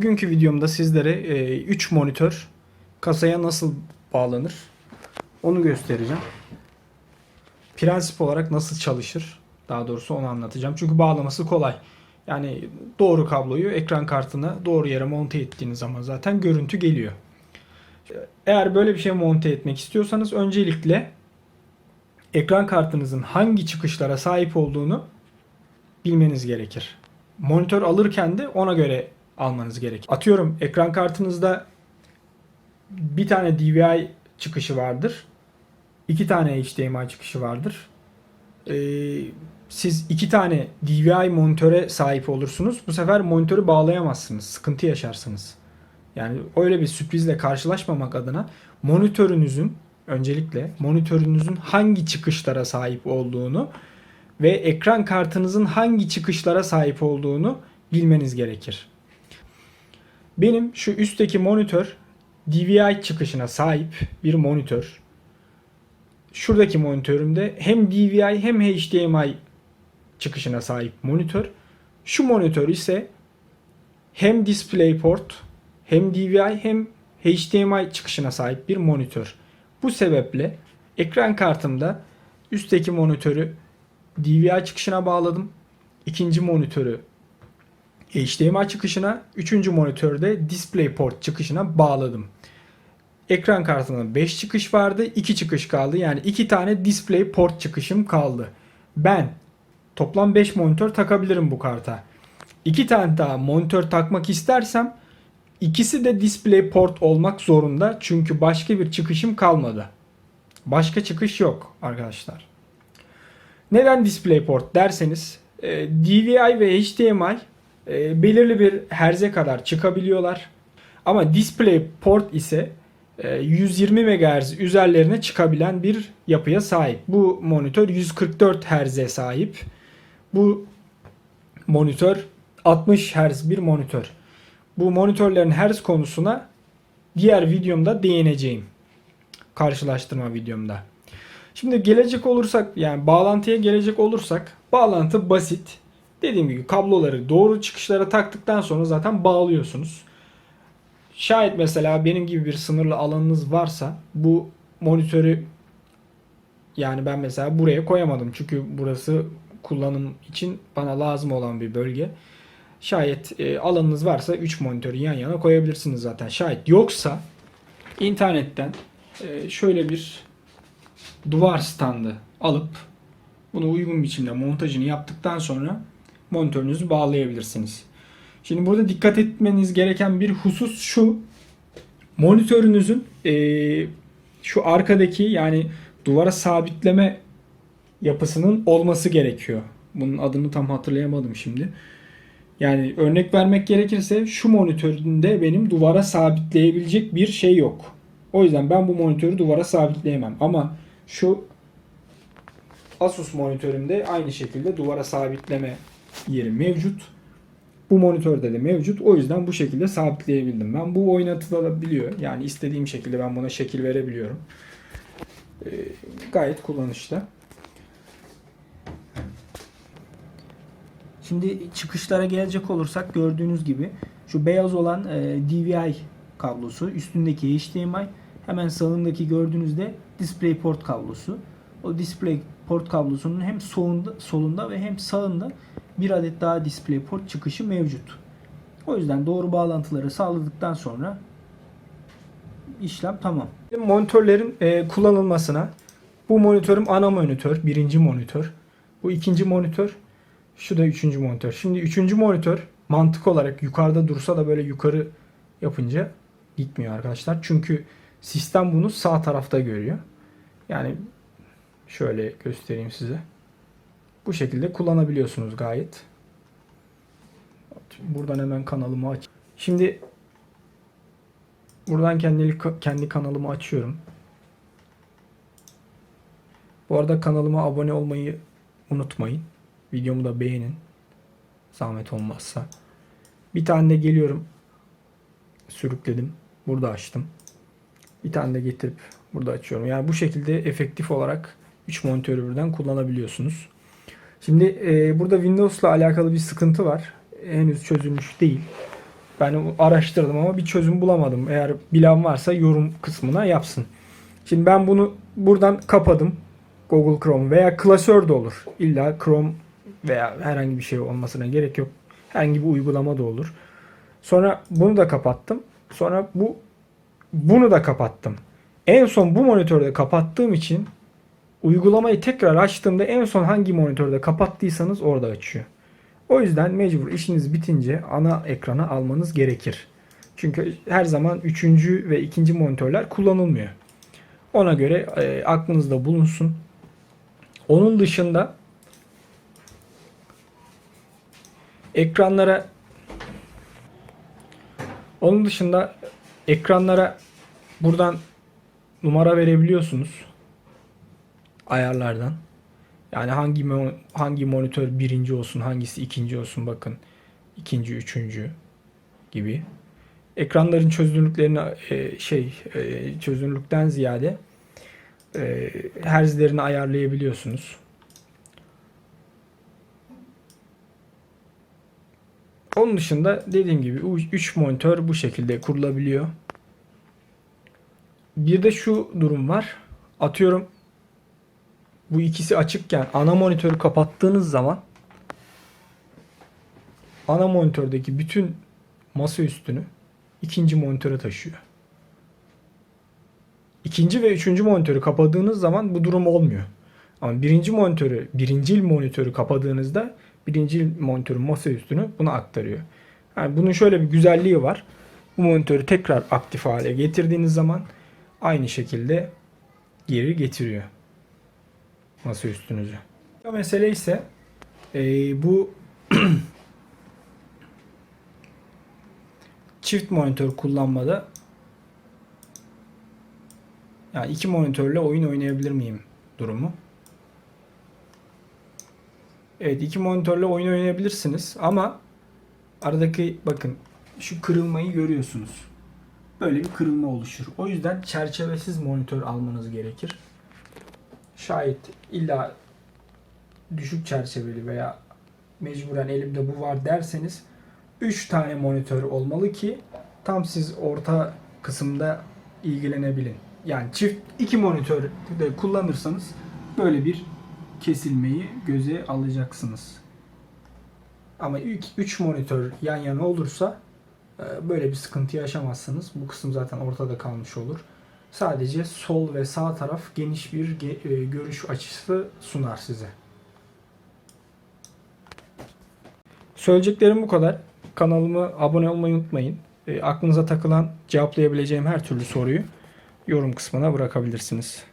Bugünkü videomda sizlere 3 monitör kasaya nasıl bağlanır onu göstereceğim. Prensip olarak nasıl çalışır daha doğrusu onu anlatacağım. Çünkü bağlaması kolay. Yani doğru kabloyu ekran kartına doğru yere monte ettiğiniz zaman zaten görüntü geliyor. Eğer böyle bir şey monte etmek istiyorsanız öncelikle ekran kartınızın hangi çıkışlara sahip olduğunu bilmeniz gerekir. Monitör alırken de ona göre almanız gerekir. Atıyorum ekran kartınızda bir tane DVI çıkışı vardır. iki tane HDMI çıkışı vardır. Ee, siz iki tane DVI monitöre sahip olursunuz. Bu sefer monitörü bağlayamazsınız. Sıkıntı yaşarsınız. Yani öyle bir sürprizle karşılaşmamak adına monitörünüzün öncelikle monitörünüzün hangi çıkışlara sahip olduğunu ve ekran kartınızın hangi çıkışlara sahip olduğunu bilmeniz gerekir. Benim şu üstteki monitör DVI çıkışına sahip bir monitör. Şuradaki monitörümde hem DVI hem HDMI çıkışına sahip monitör. Şu monitör ise hem DisplayPort hem DVI hem HDMI çıkışına sahip bir monitör. Bu sebeple ekran kartımda üstteki monitörü DVI çıkışına bağladım. İkinci monitörü HDMI çıkışına, üçüncü monitörde DisplayPort çıkışına bağladım. Ekran kartında 5 çıkış vardı, 2 çıkış kaldı. Yani 2 tane DisplayPort çıkışım kaldı. Ben toplam 5 monitör takabilirim bu karta. 2 tane daha monitör takmak istersem ikisi de DisplayPort olmak zorunda. Çünkü başka bir çıkışım kalmadı. Başka çıkış yok arkadaşlar. Neden DisplayPort derseniz e, DVI ve HDMI e, belirli bir herze kadar çıkabiliyorlar. Ama DisplayPort ise e, 120 MHz üzerlerine çıkabilen bir yapıya sahip. Bu monitör 144 Hz'e sahip. Bu monitör 60 Hz bir monitör. Bu monitörlerin herz konusuna diğer videomda değineceğim. Karşılaştırma videomda. Şimdi gelecek olursak yani bağlantıya gelecek olursak bağlantı basit. Dediğim gibi kabloları doğru çıkışlara taktıktan sonra zaten bağlıyorsunuz. Şayet mesela benim gibi bir sınırlı alanınız varsa bu monitörü yani ben mesela buraya koyamadım. Çünkü burası kullanım için bana lazım olan bir bölge. Şayet e, alanınız varsa 3 monitörü yan yana koyabilirsiniz zaten. Şayet yoksa internetten e, şöyle bir duvar standı alıp bunu uygun biçimde montajını yaptıktan sonra monitörünüzü bağlayabilirsiniz. Şimdi burada dikkat etmeniz gereken bir husus şu. Monitörünüzün e, şu arkadaki yani duvara sabitleme yapısının olması gerekiyor. Bunun adını tam hatırlayamadım şimdi. Yani örnek vermek gerekirse şu monitöründe benim duvara sabitleyebilecek bir şey yok. O yüzden ben bu monitörü duvara sabitleyemem. Ama şu Asus monitörümde aynı şekilde duvara sabitleme yeri mevcut. Bu monitörde de mevcut. O yüzden bu şekilde sabitleyebildim. Ben bu oynatılabiliyor. Yani istediğim şekilde ben buna şekil verebiliyorum. Ee, gayet kullanışlı. Şimdi çıkışlara gelecek olursak gördüğünüz gibi şu beyaz olan e, DVI kablosu, üstündeki HDMI, hemen sağındaki gördüğünüzde DisplayPort kablosu. O DisplayPort kablosunun hem solunda, solunda ve hem sağında bir adet daha DisplayPort çıkışı mevcut. O yüzden doğru bağlantıları sağladıktan sonra işlem tamam. Monitörlerin e, kullanılmasına bu monitörüm ana monitör, birinci monitör. Bu ikinci monitör, şu da üçüncü monitör. Şimdi üçüncü monitör mantık olarak yukarıda dursa da böyle yukarı yapınca gitmiyor arkadaşlar. Çünkü sistem bunu sağ tarafta görüyor. Yani şöyle göstereyim size. Bu şekilde kullanabiliyorsunuz gayet. Buradan hemen kanalımı aç. Şimdi buradan kendi kendi kanalımı açıyorum. Bu arada kanalıma abone olmayı unutmayın. Videomu da beğenin. Zahmet olmazsa. Bir tane de geliyorum. Sürükledim. Burada açtım. Bir tane de getirip burada açıyorum. Yani bu şekilde efektif olarak 3 monitörü birden kullanabiliyorsunuz. Şimdi e, burada Windows'la alakalı bir sıkıntı var. Henüz çözülmüş değil. Ben araştırdım ama bir çözüm bulamadım. Eğer bilen varsa yorum kısmına yapsın. Şimdi ben bunu buradan kapadım. Google Chrome veya klasör de olur. İlla Chrome veya herhangi bir şey olmasına gerek yok. Herhangi bir uygulama da olur. Sonra bunu da kapattım. Sonra bu bunu da kapattım. En son bu monitörde kapattığım için uygulamayı tekrar açtığımda en son hangi monitörde kapattıysanız orada açıyor. O yüzden mecbur işiniz bitince ana ekrana almanız gerekir. Çünkü her zaman üçüncü ve ikinci monitörler kullanılmıyor. Ona göre e, aklınızda bulunsun. Onun dışında ekranlara onun dışında ekranlara buradan numara verebiliyorsunuz ayarlardan. Yani hangi hangi monitör birinci olsun, hangisi ikinci olsun bakın. ikinci, üçüncü gibi. Ekranların çözünürlüklerini e, şey e, çözünürlükten ziyade e, herzlerini ayarlayabiliyorsunuz. Onun dışında dediğim gibi 3 monitör bu şekilde kurulabiliyor. Bir de şu durum var. Atıyorum bu ikisi açıkken ana monitörü kapattığınız zaman ana monitördeki bütün masa üstünü ikinci monitöre taşıyor. İkinci ve üçüncü monitörü kapadığınız zaman bu durum olmuyor. Ama birinci monitörü, birincil monitörü kapadığınızda birincil monitörün masa üstünü buna aktarıyor. Yani bunun şöyle bir güzelliği var. Bu monitörü tekrar aktif hale getirdiğiniz zaman aynı şekilde geri getiriyor masa üstünüzü. Ya mesele ise e, bu çift monitör kullanmada yani iki monitörle oyun oynayabilir miyim durumu. Evet iki monitörle oyun oynayabilirsiniz ama aradaki bakın şu kırılmayı görüyorsunuz. Böyle bir kırılma oluşur. O yüzden çerçevesiz monitör almanız gerekir. Şayet illa düşük çerçeveli veya mecburen elimde bu var derseniz 3 tane monitör olmalı ki tam siz orta kısımda ilgilenebilin. Yani çift iki monitör de kullanırsanız böyle bir kesilmeyi göze alacaksınız. Ama ilk 3 monitör yan yana olursa e, böyle bir sıkıntı yaşamazsınız. Bu kısım zaten ortada kalmış olur. Sadece sol ve sağ taraf geniş bir e, görüş açısı sunar size. Söyleyeceklerim bu kadar. Kanalıma abone olmayı unutmayın. E, aklınıza takılan cevaplayabileceğim her türlü soruyu yorum kısmına bırakabilirsiniz.